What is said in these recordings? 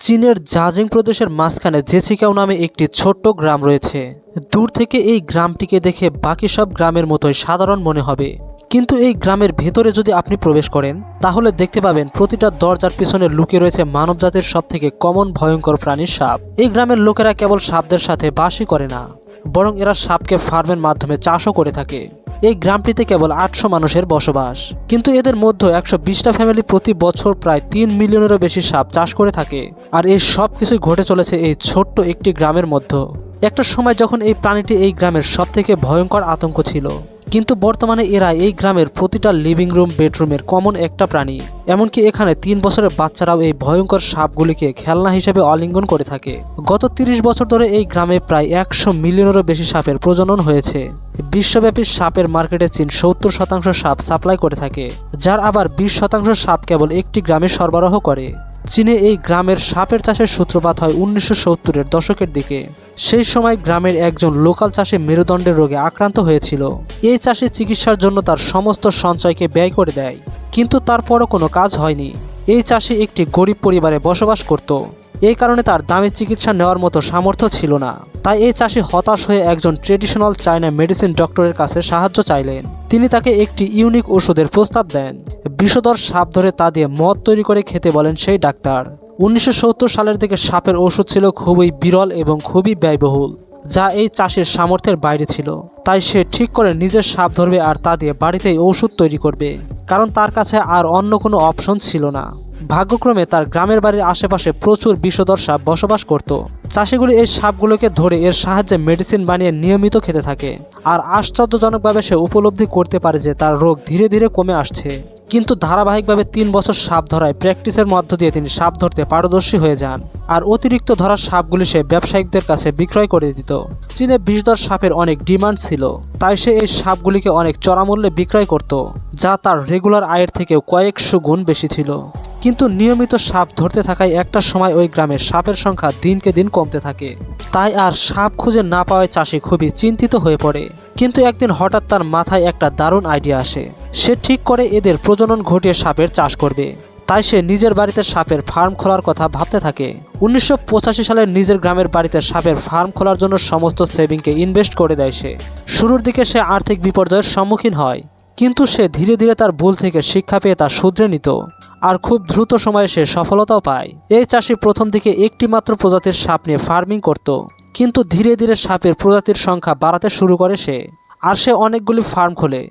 চীনের জাজিং প্রদেশের মাঝখানে জেসিকাও নামে একটি ছোট্ট গ্রাম রয়েছে। দূর থেকে এই গ্রামটিকে দেখে বাকি সব গ্রামের মতোই সাধারণ মনে হবে। কিন্তু এই গ্রামের ভেতরে যদি আপনি প্রবেশ করেন, তাহলে দেখতে পাবেন প্রতিটা দরজার পিছনে লুকিয়ে রয়েছে মানবজাতির সব থেকে কমন ভয়ঙ্কর প্রাণী সাপ। এই গ্রামের লোকেরা কেবল সাপদের সাথে বাসই করে না, বরং এরা সাপকে ফার্মের মাধ্যমে চাষও করে থাকে। এই গ্রামটিতে কেবল আটশো মানুষের বসবাস। কিন্তু এদের মধ্যে একশো বিশটা ফ্যামিলি প্রতি বছর প্রায় তিন মিলিয়নেরও বেশি সাপ চাষ করে থাকে। আর এই সব কিছুই ঘটে চলেছে এই ছোট্ট একটি গ্রামের মধ্যে। একটা সময় যখন এই প্রাণীটি এই গ্রামের সব থেকে ভয়ঙ্কর আতঙ্ক ছিল। কিন্তু বর্তমানে এরা এই গ্রামের প্রতিটা লিভিং রুম বেডরুমের কমন একটা প্রাণী। এমনকি এখানে তিন বছরের বাচ্চারাও এই ভয়ঙ্কর সাপগুলিকে খেলনা হিসেবে অলিঙ্গন করে থাকে। গত তিরিশ বছর ধরে এই গ্রামে প্রায় একশো মিলিয়নেরও বেশি সাপের প্রজনন হয়েছে। বিশ্বব্যাপী সাপের মার্কেটে চীন সত্তর শতাংশ সাপ সাপ্লাই করে থাকে, যার আবার বিশ শতাংশ সাপ কেবল একটি গ্রামে সরবরাহ করে। চীনে এই গ্রামের সাপের চাষের সূত্রপাত হয় উনিশশো সত্তরের দশকের দিকে। সেই সময় গ্রামের একজন লোকাল চাষি মেরুদণ্ডের রোগে আক্রান্ত হয়েছিল। এই চাষি চিকিৎসার জন্য তার সমস্ত সঞ্চয়কে ব্যয় করে দেয়। কিন্তু তারপরও কোনো কাজ হয়নি। এই চাষি একটি গরিব পরিবারে বসবাস করত। এই কারণে তার দামি চিকিৎসা নেওয়ার মতো সামর্থ্য ছিল না। তাই এই চাষি হতাশ হয়ে একজন ট্রেডিশনাল চায়না মেডিসিন ডক্টরের কাছে সাহায্য চাইলেন। তিনি তাকে একটি ইউনিক ওষুধের প্রস্তাব দেন। বিষধর সাপ ধরে তা দিয়ে মদ তৈরি করে খেতে বলেন সেই ডাক্তার। উনিশশো সত্তর সালের দিকে সাপের ওষুধ ছিল খুবই বিরল এবং খুবই ব্যয়বহুল, যা এই চাষের সামর্থ্যের বাইরে ছিল। তাই সে ঠিক করে নিজের সাপ ধরবে আর তা দিয়ে বাড়িতেই ওষুধ তৈরি করবে, কারণ তার কাছে আর অন্য কোনো অপশন ছিল না। ভাগ্যক্রমে তার গ্রামের বাড়ির আশেপাশে প্রচুর বিষধর সাপ বসবাস করত। চাষিগুলি এই সাপগুলোকে ধরে এর সাহায্যে মেডিসিন বানিয়ে নিয়মিত খেতে থাকে। আর আশ্চর্যজনকভাবে সে উপলব্ধি করতে পারে যে তার রোগ ধীরে ধীরে কমে আসছে। কিন্তু ধারাবাহিকভাবে তিন বছর সাপ ধরায় প্র্যাকটিসের মধ্য দিয়ে তিনি সাপ ধরতে পারদর্শী হয়ে যান আর অতিরিক্ত ধরা সাপগুলি সে ব্যবসায়িকদের কাছে বিক্রয় করে দিত। চীনে বিষধর সাপের অনেক ডিমান্ড ছিল। তাই সে এই সাপগুলিকে অনেক চড়ামূল্যে বিক্রয় করত, যা তার রেগুলার আয়ের থেকেও কয়েকশো গুণ বেশি ছিল। কিন্তু নিয়মিত সাপ ধরতে থাকায় একটা সময় ওই গ্রামের সাপের সংখ্যা দিনকে দিন কমতে থাকে। তাই আর সাপ খুঁজে না পাওয়ায় চাষি খুবই চিন্তিত হয়ে পড়ে। কিন্তু একদিন হঠাৎ তার মাথায় একটা দারুণ আইডিয়া আসে। সে ঠিক করে এদের প্রজনন ঘটিয়ে সাপের চাষ করবে। তাই সে নিজের বাড়িতে সাপের ফার্ম খোলার কথা ভাবতে থাকে। উনিশশো পঁচাশি সালে নিজের গ্রামের বাড়িতে সাপের ফার্ম খোলার জন্য সমস্ত সেভিংকে ইনভেস্ট করে দেয় সে। শুরুর দিকে সে আর্থিক বিপর্যয়ের সম্মুখীন হয়, কিন্তু সে ধীরে ধীরে তার ভুল থেকে শিক্ষা পেয়ে তা শুধরে নিত আর খুব দ্রুত সময়ে সে সফলতাও পায়। এই চাষি প্রথম দিকে একটি মাত্র প্রজাতির সাপ নিয়ে ফার্মিং করত, কিন্তু ধীরে ধীরে সাপের প্রজাতির সংখ্যা বাড়াতে শুরু করে সে। আর সে অনেকগুলি ফার্ম খোলে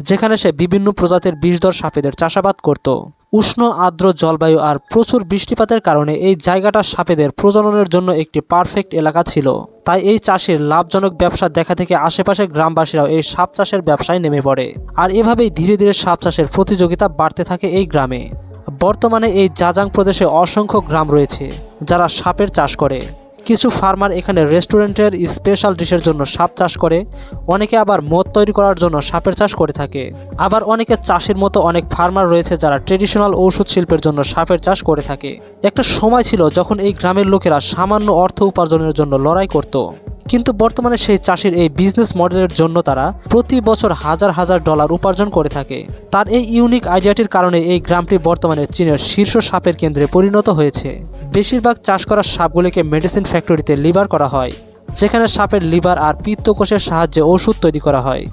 যেখানে সে বিভিন্ন প্রজাতির বিষধর সাপেদের চাষাবাদ করত। উষ্ণ, আর্দ্র জলবায়ু আর প্রচুর বৃষ্টিপাতের কারণে এই জায়গাটা সাপেদের প্রজননের জন্য একটি পারফেক্ট এলাকা ছিল। তাই এই চাষের লাভজনক ব্যবসা দেখা থেকে আশেপাশের গ্রামবাসীরাও এই সাপ চাষের ব্যবসায় নেমে পড়ে। আর এভাবেই ধীরে ধীরে সাপ চাষের প্রতিযোগিতা বাড়তে থাকে এই গ্রামে। বর্তমানে এই জাজাং প্রদেশে অসংখ্য গ্রাম রয়েছে, যারা সাপের চাষ করে। কিছু ফার্মার এখানে রেস্টুরেন্টের স্পেশাল ডিশের জন্য সাপ চাষ করে, অনেকে আবার মদ তৈরি করার জন্য সাপের চাষ করে থাকে। আবার অনেকে চাষের মতো অনেক ফার্মার রয়েছে যারা ট্রেডিশনাল ঔষধ শিল্পের জন্য সাপের চাষ করে থাকে। একটা সময় ছিল যখন এই গ্রামের লোকেরা সামান্য অর্থ উপার্জনের জন্য লড়াই করত। কিন্তু বর্তমানে সেই চাষির এই বিজনেস মডেলের জন্য তারা প্রতি বছর হাজার হাজার ডলার উপার্জন করে থাকে। তার এই ইউনিক আইডিয়াটির কারণে এই গ্রামটি বর্তমানে চীনের শীর্ষ সাপের কেন্দ্রে পরিণত হয়েছে। বেশিরভাগ চাষ করা সাপগুলিকে মেডিসিন ফ্যাক্টরিতে লিভার করা হয়, যেখানে সাপের লিভার আর পিত্তকোষের সাহায্যে ওষুধ তৈরি করা হয়।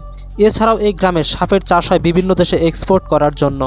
এছাড়াও এই গ্রামে সাপের চাষ হয় বিভিন্ন দেশে এক্সপোর্ট করার জন্য,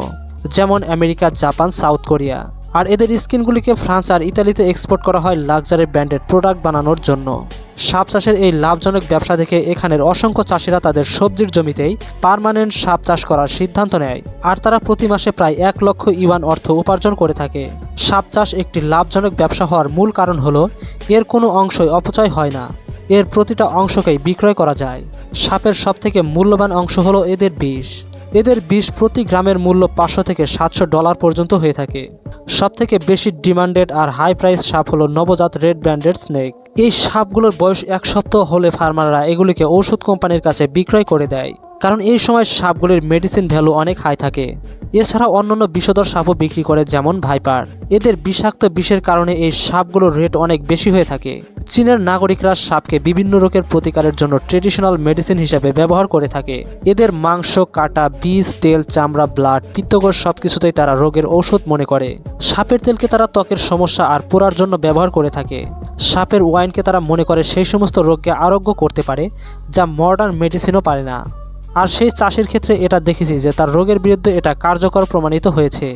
যেমন আমেরিকা, জাপান, সাউথ কোরিয়া। আর এদের স্কিনগুলিকে ফ্রান্স আর ইতালিতে এক্সপোর্ট করা হয় লাক্সারি ব্র্যান্ডেড প্রোডাক্ট বানানোর জন্য। সাপ চাষের এই লাভজনক ব্যবসা দেখে এখানের অসংখ্য চাষিরা তাদের সবজির জমিতেই পার্মানেন্ট সাপ চাষ করার সিদ্ধান্ত নেয়। আর তারা প্রতি মাসে প্রায় এক লক্ষ ইওয়ান অর্থ উপার্জন করে থাকে। সাপ চাষ একটি লাভজনক ব্যবসা হওয়ার মূল কারণ হলো, এর কোনো অংশই অপচয় হয় না। এর প্রতিটা অংশকেই বিক্রয় করা যায়। সাপের সবথেকে মূল্যবান অংশ হলো এদের বিষ। এদের বিষ প্রতি গ্রামের মূল্য পাঁচশো থেকে সাতশো ডলার পর্যন্ত হয়ে থাকে। সবথেকে বেশি ডিমান্ডেড আর হাই প্রাইস সাপ হলো নবজাত রেড ব্র্যান্ডেড স্নেক। এই সাপগুলোর বয়স এক সপ্তাহ হলে ফার্মাররা এগুলিকে ওষুধ কোম্পানির কাছে বিক্রয় করে দেয়। কারণ এই সময় সাপগুলির মেডিসিন ভ্যালু অনেক হাই থাকে। এছাড়া অন্যান্য বিষধর সাপও বিক্রি করে যেমন ভাইপার এদের বিষাক্ত বিষের কারণে এই সাপগুলোর রেট অনেক বেশি হয়ে থাকে। চীনের নাগরিকরা সাপকে বিভিন্ন রোগের প্রতিকারের জন্য ট্রেডিশনাল মেডিসিন হিসেবে ব্যবহার করে থাকে। এদের মাংস, কাটা, বীজ, তেল, চামড়া ব্লাড পিত্তকোষ সবকিছুতেই তারা রোগের ঔষধ মনে করে। সাপের তেলকে তারা ত্বকের সমস্যা আর পোড়ার জন্য ব্যবহার করে থাকে। সাপের ওয়াইনকে তারা মনে করে সেই সমস্ত রোগকে আরোগ্য করতে পারে, যা মডার্ন মেডিসিনও পারে না। আর সেই চাষের ক্ষেত্রে এটা দেখেছি যে তার রোগের বিরুদ্ধে এটা কার্যকর প্রমাণিত হয়েছে,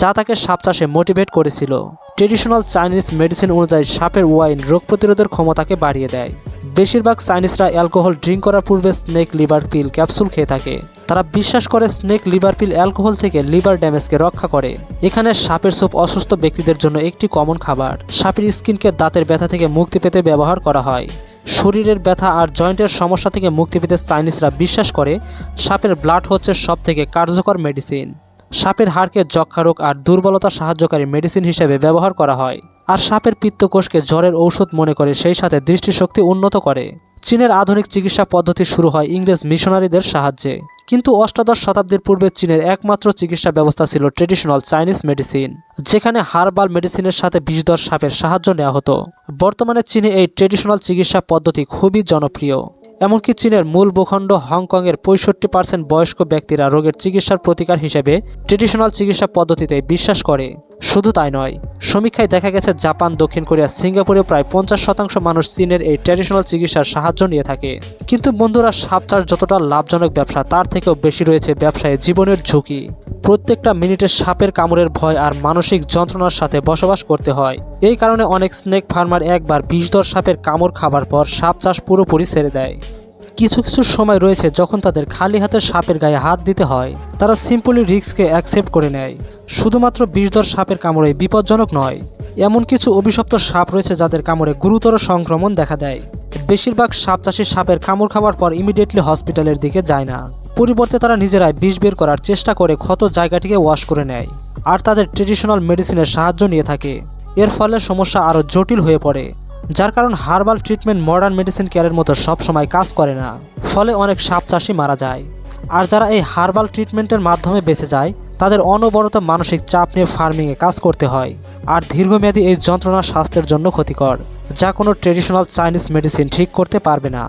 যা তাকে সাপ চাষে মোটিভেট করেছিল। ট্রেডিশনাল চাইনিজ মেডিসিন অনুযায়ী সাপের ওয়াইন রোগ প্রতিরোধের ক্ষমতাকে বাড়িয়ে দেয়। বেশিরভাগ চাইনিজরা অ্যালকোহল ড্রিঙ্ক করার পূর্বে স্নেক লিভার পিল ক্যাপসুল খেয়ে থাকে। তারা বিশ্বাস করে স্নেক লিভার পিল অ্যালকোহল থেকে লিভার ড্যামেজকে রক্ষা করে। এখানে সাপের স্যুপ অসুস্থ ব্যক্তিদের জন্য একটি কমন খাবার। সাপের স্কিনকে দাঁতের ব্যথা থেকে মুক্তি পেতে ব্যবহার করা হয়। শরীরের ব্যথা আর জয়েন্টের সমস্যা থেকে মুক্তি পেতে চাইনিজরা বিশ্বাস করে, সাপের ব্লাড হচ্ছে সব থেকে কার্যকর মেডিসিন। সাপের হাড়কে যক্ষা রোগ আর দুর্বলতা সাহায্যকারী মেডিসিন হিসেবে ব্যবহার করা হয়। আর সাপের পিত্তকোষকে জ্বরের ঔষধ মনে করে সেই সাথে দৃষ্টিশক্তি উন্নত করে। চীনের আধুনিক চিকিৎসা পদ্ধতি শুরু হয় ইংরেজ মিশনারিদের সাহায্যে। কিন্তু অষ্টাদশ শতাব্দীর পূর্বে চীনের একমাত্র চিকিৎসা ব্যবস্থা ছিল ট্রেডিশনাল চাইনিজ মেডিসিন, যেখানে হার্বাল মেডিসিনের সাথে বিষধর সাপের সাহায্য নেওয়া হতো। বর্তমানে চীনে এই ট্রেডিশনাল চিকিৎসা পদ্ধতি খুবই জনপ্রিয়। এমনকি চীনের মূল ভূখণ্ড হংকংয়ের পঁয়ষট্টি পার্সেন্ট বয়স্ক ব্যক্তিরা রোগের চিকিৎসার প্রতিকার হিসেবে ট্রেডিশনাল চিকিৎসা পদ্ধতিতে বিশ্বাস করে। শুধু তাই নয়, সমীক্ষায় দেখা গেছে জাপান, দক্ষিণ কোরিয়া সিঙ্গাপুরে প্রায় পঞ্চাশ শতাংশ মানুষ চীনের এই ট্র্যাডিশনাল চিকিৎসার সাহায্য নিয়ে থাকে। কিন্তু বন্ধুরা সাপ চাষ যতটা লাভজনক ব্যবসা, তার থেকেও বেশি রয়েছে ব্যবসায় জীবনের ঝুঁকি। প্রত্যেকটা মিনিটে সাপের কামড়ের ভয় আর মানসিক যন্ত্রণার সাথে বসবাস করতে হয়। এই কারণে অনেক স্নেক ফার্মার একবার বিষধর সাপের কামড় খাবার পর সাপ চাষ পুরোপুরি ছেড়ে দেয়। কিছু কিছু সময় রয়েছে যখন তাদের খালি হাতে সাপের গায়ে হাত দিতে হয়। তারা সিম্পলি রিস্ককে অ্যাকসেপ্ট করে নেয়। শুধুমাত্র বিষধর সাপের কামড়ে বিপজ্জনক নয়, এমন কিছু অভিশপ্ত সাপ রয়েছে যাদের কামড়ে গুরুতর সংক্রমণ দেখা দেয়। বেশিরভাগ সাপ চাষি সাপের কামড় খাওয়ার পর ইমিডিয়েটলি হসপিটালের দিকে যায় না। পরিবর্তে তারা নিজেরাই বিষ বের করার চেষ্টা করে ক্ষত জায়গাটিকে ওয়াশ করে নেয়। আর তাদের ট্রেডিশনাল মেডিসিনের সাহায্য নিয়ে থাকে। এর ফলে সমস্যা আরও জটিল হয়ে পড়ে, যার কারণ হার্বাল ট্রিটমেন্ট মডার্ন মেডিসিন কেয়ারের মতো সবসময় কাজ করে না। ফলে অনেক সাপ চাষি মারা যায়। আর যারা এই হার্বাল ট্রিটমেন্টের মাধ্যমে বেঁচে যায়, তাদের অনবরত মানসিক চাপ নিয়ে ফার্মিংয়ে কাজ করতে হয়। আর দীর্ঘমেয়াদী এই যন্ত্রণা স্বাস্থ্যের জন্য ক্ষতিকর, যা কোনো ট্রেডিশনাল চাইনিজ মেডিসিন ঠিক করতে পারবে না।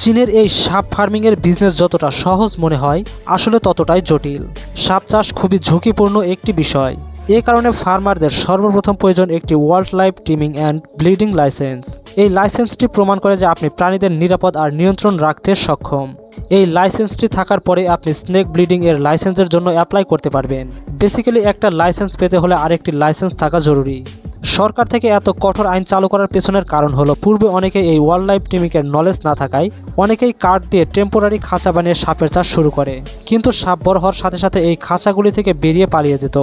চীনের এই সাপ ফার্মিংয়ের বিজনেস যতটা সহজ মনে হয়, আসলে ততটাই জটিল। সাপ চাষ খুবই ঝুঁকিপূর্ণ একটি বিষয়। এ কারণে ফার্মারদের সর্বপ্রথম প্রয়োজন একটি wildlife taming and breeding license এই লাইসেন্সটি প্রমাণ করে যে আপনি প্রাণীদের নিরাপদ আর নিয়ন্ত্রণ রাখতে সক্ষম। এই লাইসেন্সটি থাকার পরে আপনি স্নেক ব্লিডিং এর লাইসেন্সের জন্য অ্যাপ্লাই করতে পারবেন। বেসিক্যালি একটা লাইসেন্স পেতে হলে আরেকটি লাইসেন্স থাকা জরুরি। সরকার থেকে এত কঠোর আইন চালু করার পেছনের কারণ হলো, পূর্বে অনেকেই এই ওয়াইল্ড লাইফ টিমিংয়ের নলেজ না থাকায় অনেকেই কার্ড দিয়ে টেম্পোরারি খাঁচা বানিয়ে সাপের চাষ শুরু করে। কিন্তু সাপ বড় হওয়ার সাথে সাথে এই খাঁচাগুলি থেকে বেরিয়ে পালিয়ে যেত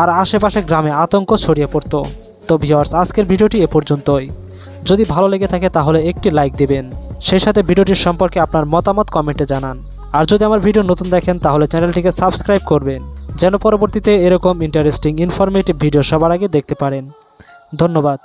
আর আশেপাশে গ্রামে আতঙ্ক ছড়িয়ে পড়তো। তো ভিওয়ার্স আজকের ভিডিওটি এ পর্যন্তই। যদি ভালো লেগে থাকে তাহলে একটি লাইক দেবেন। সেই সাথে ভিডিওটির সম্পর্কে আপনার মতামত কমেন্টে জানান। আর যদি আমার ভিডিও নতুন দেখেন তাহলে চ্যানেলটিকে সাবস্ক্রাইব করবেন, যেন পরবর্তীতে এরকম ইন্টারেস্টিং ইনফরমেটিভ ভিডিও সবার আগে দেখতে পারেন। ধন্যবাদ।